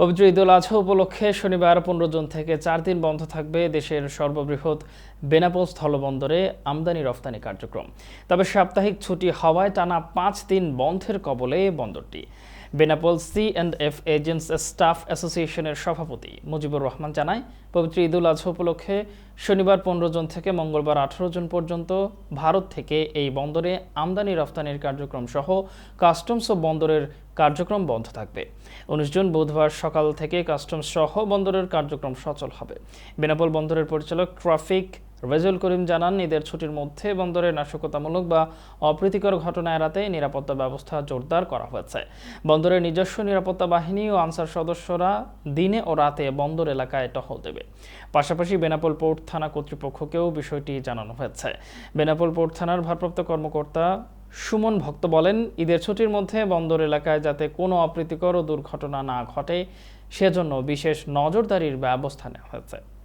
পবিত্র ঈদুল আজহা উপলক্ষে শনিবার পনেরো জুন থেকে চার দিন বন্ধ থাকবে দেশের সর্ববৃহৎ বেনাপোল স্থলবন্দরে আমদানি রফতানি কার্যক্রম। তবে সাপ্তাহিক ছুটি হওয়ায় টানা পাঁচ দিন বন্ধের কবলে বন্দরটি। Benapole C and F agents staff অ্যাসোসিয়েশনের সভাপতি মুজিবুর রহমান জানায়, পবিত্র ঈদুল আজহা উপলক্ষে শনিবার পনেরো জন থেকে মঙ্গলবার আঠারো জন পর্যন্ত ভারত থেকে এই বন্দরে আমদানি রফতানির কার্যক্রম সহ কাস্টমস ও বন্দরের কার্যক্রম বন্ধ থাকবে। উনিশ জুন বুধবার সকাল থেকে কাস্টমস সহ বন্দরের কার্যক্রম সচল হবে। বেনাপোল বন্দরের পরিচালক ট্রাফিক রেজুল করিম জানান, ঈদের ছুটির মধ্যে বন্দরে নাশকতামূলক বা অপ্রীতিকর ঘটনা এড়াতে নিরাপত্তা ব্যবস্থা জোরদার করা হয়েছে। বন্দরের নিজস্ব নিরাপত্তা বাহিনী ও আনসার সদস্যরা দিনে ও রাতে বন্দর এলাকায় টহল দেবে। পাশাপাশি বেনাপোল পোর্ট থানা কর্তৃপক্ষকেও বিষয়টি জানানো হয়েছে। বেনাপোল পোর্ট থানার ভারপ্রাপ্ত কর্মকর্তা সুমন ভক্ত বলেন, ঈদের ছুটির মধ্যে বন্দর এলাকায় যাতে কোনো অপ্রীতিকর ও দুর্ঘটনা না ঘটে, সেজন্য বিশেষ নজরদারির ব্যবস্থা নেওয়া হয়েছে।